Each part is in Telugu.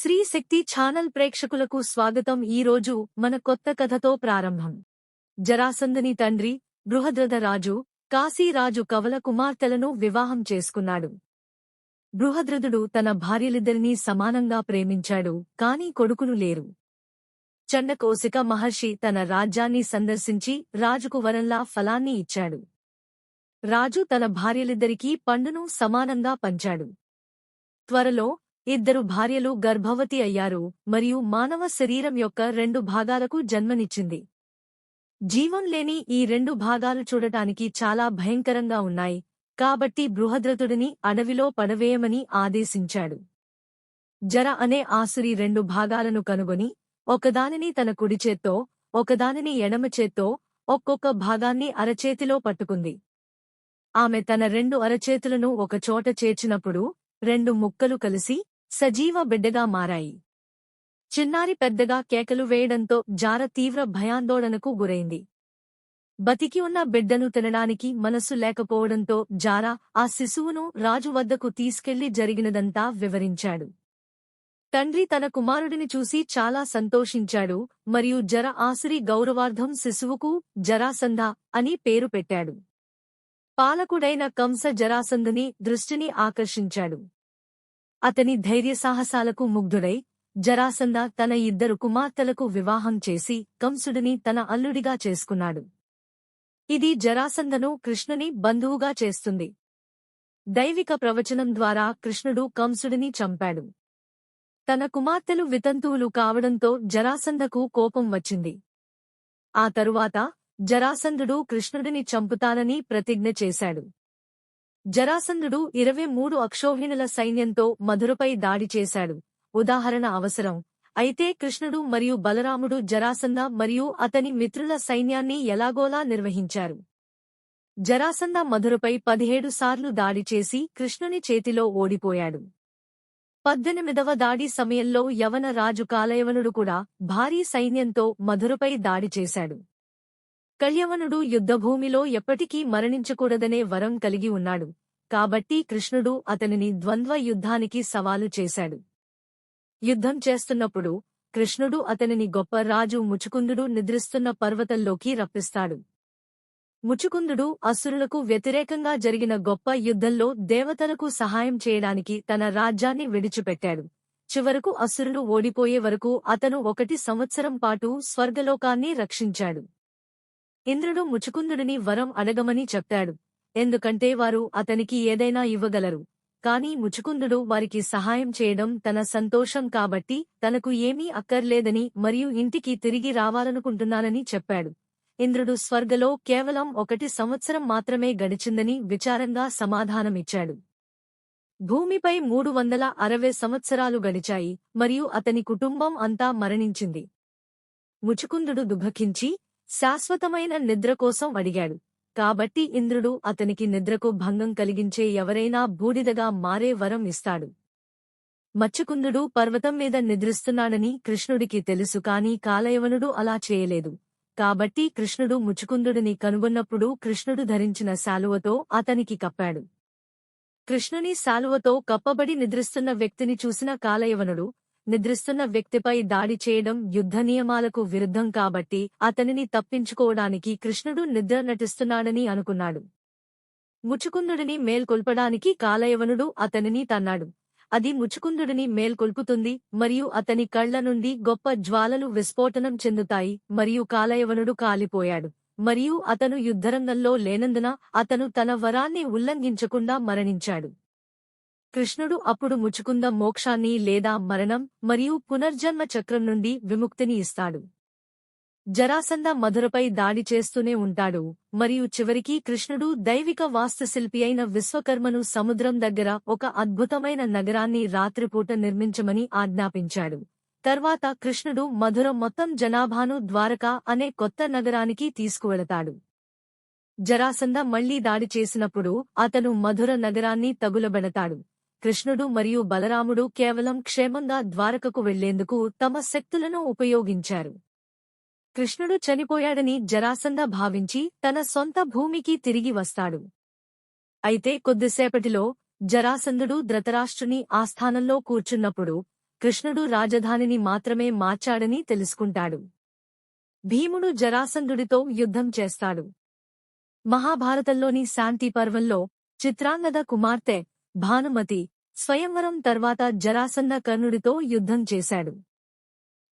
శ్రీ శక్తి ఛానల్ ప్రేక్షకులకు స్వాగతం ఈ రోజు మన కొత్త కథతో ప్రారంభం. జరాసందని తండ్రి బృహద్రథరాజు కాశీరాజు కవల కుమార్తెలను వివాహం చేసుకున్నాడు. బృహద్రథుడు తన భార్యలిద్దరినీ సమానంగా ప్రేమించాడు కాని కొడుకులు లేరు. చండకోశిక మహర్షి తన రాజ్యాన్ని సందర్శించి రాజుకు వరంలా ఫలాన్ని ఇచ్చాడు. రాజు తన భార్యలిద్దరికీ పండును సమానంగా పంచాడు. త్వరలో ఇద్దరు భార్యలు గర్భవతి అయ్యారు మరియు మానవ శరీరం యొక్క రెండు భాగాలకు జన్మనిచ్చింది. జీవం లేని ఈ రెండు భాగాలు చూడటానికి చాలా భయంకరంగా ఉన్నాయి కాబట్టి బృహద్రథుడిని అడవిలో పడవేయమని ఆదేశించాడు. జర అనే ఆసురి రెండు భాగాలను కనుగొని ఒకదానిని తన కుడిచేత్తో ఒకదానిని ఎడమచేత్తో ఒక్కొక్క భాగాన్ని అరచేతిలో పట్టుకుంది. ఆమె తన రెండు అరచేతులను ఒకచోట చేర్చినప్పుడు రెండు ముక్కలు కలిసి సజీవ బిడ్డగా మారాయి. చిన్నారి పెద్దగా కేకలు వేయడంతో జార తీవ్ర భయాందోళనకు గురైంది. బతికి ఉన్న బిడ్డను తినడానికి మనసు లేకపోవడంతో జారా ఆ శిశువును రాజు వద్దకు తీసుకెళ్ళి జరిగినదంతా వివరించాడు. తండ్రి తన కుమారుడిని చూసి చాలా సంతోషించాడు మరియు జర ఆసిరి గౌరవార్థం శిశువుకు జరాసంధ అని పేరు పెట్టాడు. పాలకుడైన కంస జరాసంధుని దృష్టిని ఆకర్షించాడు. అతని ధైర్యసాహసాలకు ముగ్ధుడై జరాసంద తన ఇద్దరు కుమార్తెలకు వివాహం చేసి కంసుడిని తన అల్లుడిగా చేసుకున్నాడు. ఇది జరాసందను కృష్ణుని బంధువుగా చేస్తుంది. దైవిక ప్రవచనం ద్వారా కృష్ణుడు కంసుడిని చంపాడు. తన కుమార్తెలు వితంతువులు కావడంతో జరాసంధకు కోపం వచ్చింది. ఆ తరువాత జరాసంధుడు కృష్ణుడిని చంపుతానని ప్రతిజ్ఞ చేశాడు. జరాసంధుడు ఇరవై మూడు అక్షోహిణుల సైన్యంతో మధురపై దాడి చేశాడు. ఉదాహరణ అవసరం. అయితే కృష్ణుడు మరియు బలరాముడు జరాసంద మరియు అతని మిత్రుల సైన్యాన్ని ఎలాగోలా నిర్వహించారు. జరాసంద మధురపై పదిహేడు సార్లు దాడి చేసి కృష్ణుని చేతిలో ఓడిపోయాడు. పద్దెనిమిదవ దాడి సమయంలో యవన రాజు కాలయవనుడు కూడా భారీ సైన్యంతో మధురపై దాడి చేశాడు. కళ్యవనుడు యుద్ధభూమిలో ఎప్పటికీ మరణించకూడదనే వరం కలిగి ఉన్నాడు. కాబట్టి కృష్ణుడు అతనిని ద్వంద్వ యుద్ధానికి సవాలు చేశాడు. యుద్ధం చేస్తున్నప్పుడు కృష్ణుడు అతనిని గొప్ప రాజు ముచుకుందుడు నిద్రిస్తున్న పర్వతంలోకి రప్పిస్తాడు. ముచుకుందుడు అసురులకు వ్యతిరేకంగా జరిగిన గొప్ప యుద్ధంలో దేవతలకు సహాయం చేయడానికి తన రాజ్యాన్ని విడిచిపెట్టాడు. చివరకు అసురులు ఓడిపోయే వరకు అతను ఒకటి సంవత్సరం పాటు స్వర్గలోకాన్ని రక్షించాడు. ఇంద్రుడు ముచుకుందుడిని వరం అడగమని చెప్పాడు ఎందుకంటే వారు అతనికి ఏదైనా ఇవ్వగలరు. కాని ముచుకుందుడు వారికి సహాయం చేయడం తన సంతోషం కాబట్టి తనకు ఏమీ అక్కర్లేదని మరియు ఇంటికి తిరిగి రావాలనుకుంటున్నానని చెప్పాడు. ఇంద్రుడు స్వర్గలో కేవలం ఒకటి సంవత్సరం మాత్రమే గడిచిందని విచారంగా సమాధానమిచ్చాడు. భూమిపై మూడు వందల అరవై సంవత్సరాలు గడిచాయి మరియు అతని కుటుంబం అంతా మరణించింది. ముచుకుందుడు దుఃఖించి శాశ్వతమైన నిద్ర కోసం అడిగాడు. కాబట్టి ఇంద్రుడు అతనికి నిద్రకు భంగం కలిగించే ఎవరైనా బూడిదగా మారే వరం ఇస్తాడు. మచ్చకుందుడు పర్వతం మీద నిద్రిస్తున్నాడని కృష్ణుడికి తెలుసు కాని కాలయవనుడు అలా చేయలేదు. కాబట్టి కృష్ణుడు ముచుకుందుడిని కనుగొన్నప్పుడు కృష్ణుడు ధరించిన శాలువతో అతనికి కప్పాడు. కృష్ణుని శాలువతో కప్పబడి నిద్రిస్తున్న వ్యక్తిని చూసిన కాలయవనుడు నిద్రిస్తున్న వ్యక్తిపై దాడి చేయడం యుద్ధ నియమాలకు విరుద్ధం కాబట్టి అతనిని తప్పించుకోవడానికి కృష్ణుడు నిద్ర నటిస్తున్నాడని అనుకున్నాడు. ముచుకుందుడిని మేల్కొల్పడానికి కాలయవనుడు అతనిని తన్నాడు. అది ముచుకుందుడిని మేల్కొల్పుతుంది మరియు అతని కళ్ళ నుండి గొప్ప జ్వాలలు విస్ఫోటనం చెందుతాయి మరియు కాలయవనుడు కాలిపోయాడు. మరియు అతను యుద్ధరంగంలో లేనందున అతను తన వరాన్ని ఉల్లంఘించకుండా మరణించాడు. కృష్ణుడు అప్పుడు ముచుకుంద మోక్షాన్ని లేదా మరణం మరియు పునర్జన్మ చక్రం నుండి విముక్తిని ఇస్తాడు. జరాసంద మధురపై దాడి చేస్తూనే ఉంటాడు మరియు చివరికి కృష్ణుడు దైవిక వాస్తుశిల్పి అయిన విశ్వకర్మను సముద్రం దగ్గర ఒక అద్భుతమైన నగరాన్ని రాత్రిపూట నిర్మించమని ఆజ్ఞాపించాడు. తర్వాత కృష్ణుడు మధుర మొత్తం జనాభాను ద్వారకా అనే కొత్త నగరానికి తీసుకువెళతాడు. జరాసంద మళ్ళీ దాడి చేసినప్పుడు అతను మధుర నగరాన్ని తగులబెడతాడు. కృష్ణుడు మరియు బలరాముడు కేవలం క్షేమంగా ద్వారకకు వెళ్ళేందుకు తమ శక్తులను ఉపయోగించారు. కృష్ణుడు చనిపోయాడని జరాసంద భావించి తన సొంత భూమికి తిరిగి వస్తాడు. అయితే కొద్దిసేపటిలో జరాసంధుడు ధృతరాష్ట్రుని ఆస్థానంలో కూర్చున్నప్పుడు కృష్ణుడు రాజధానిని మాత్రమే మార్చాడని తెలుసుకుంటాడు. భీముడు జరాసంధుడితో యుద్ధం చేస్తాడు. మహాభారతంలోని శాంతి పర్వంలో చిత్రాంగద కుమార్తె భానుమతి స్వయంవరం తర్వాత జరాసంధ కర్ణుడితో యుద్ధం చేశాడు.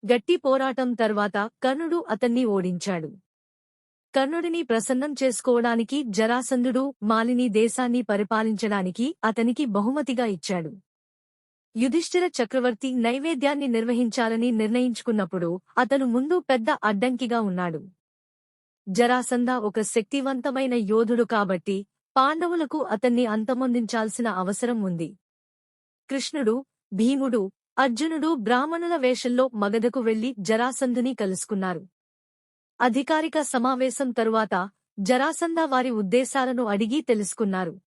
గట్టి పోరాటం తర్వాత కర్ణుడు అతన్ని ఓడించాడు. కర్ణుడిని ప్రసన్నం చేసుకోవడానికి జరాసంధుడు మాలిని దేశాన్ని పరిపాలించడానికి అతనికి బహుమతిగా ఇచ్చాడు. యుధిష్ఠిర చక్రవర్తి నైవేద్యాన్ని నిర్వహించాలని నిర్ణయించుకున్నప్పుడు అతను ముందు పెద్ద అడ్డంకిగా ఉన్నాడు. జరాసంధ ఒక శక్తివంతమైన యోధుడు కాబట్టి పాండవులకు అతన్ని అంతమొందించాల్సిన అవసరం ఉంది. కృష్ణుడు భీముడు అర్జునుడు బ్రాహ్మణుల వేషంలో మగధకు వెళ్ళి జరాసంధుని కలుసుకున్నారు. అధికారిక సమావేశం తరువాత జరాసంధ వారి ఉద్దేశాలను అడిగి తెలుసుకున్నారు.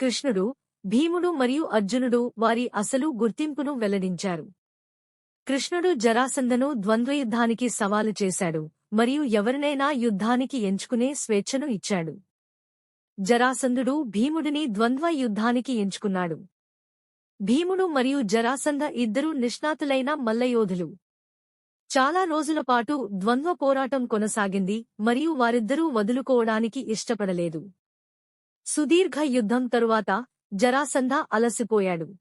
కృష్ణుడు భీముడు మరియు అర్జునుడు వారి అసలు గుర్తింపును వెల్లడించారు. కృష్ణుడు జరాసంధను ద్వంద్వయుద్ధానికి సవాలు చేశాడు మరియు ఎవరినైనా యుద్ధానికి ఎంచుకునే స్వేచ్ఛను ఇచ్చాడు. జరాసంధుడు భీముడిని ద్వంద్వ యుద్ధానికి ఎంచుకున్నాడు. భీముడు మరియు జరాసంధ ఇద్దరూ నిష్ణాతులైన మల్లయోధులు. చాలా రోజుల పాటు ద్వంద్వ పోరాటం కొనసాగింది మరియు వారిద్దరూ వదులుకోవడానికి ఇష్టపడలేదు. సుదీర్ఘ యుద్ధం తరువాత జరాసంధ అలసిపోయాడు.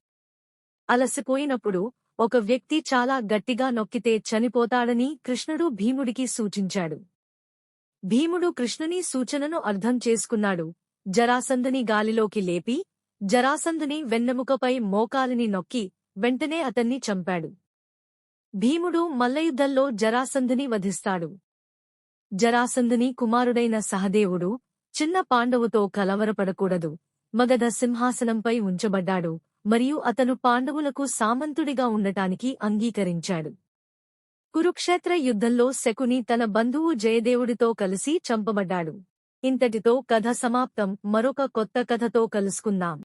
అలసిపోయినప్పుడు ఒక వ్యక్తి చాలా గట్టిగా నొక్కితే చనిపోతాడని కృష్ణుడు భీముడికి సూచించాడు. భీముడు కృష్ణుని సూచనను అర్థం చేసుకున్నాడు. జరాసంధుని గాలిలోకి లేపి జరాసంధుని వెన్నెముకపై మోకాలిని నొక్కి వెంటనే అతన్ని చంపాడు. భీముడు మల్లయుద్ధంలో జరాసంధుని వధిస్తాడు. జరాసంధుని కుమారుడైన సహదేవుడు చిన్న పాండవుతో కలవరపడకూడదు. మగధ సింహాసనంపై ఉంచబడ్డాడు మరియు అతను పాండవులకు సామంతుడిగా ఉండటానికి అంగీకరించాడు. కురుక్షేత్ర యుద్ధంలో శకుని తన బంధువు జయదేవుడితో కలిసి చంపబడ్డాడు. ఇంతటితో కథ సమాప్తం. మరొక కొత్త కథతో కలుసుకుందాం.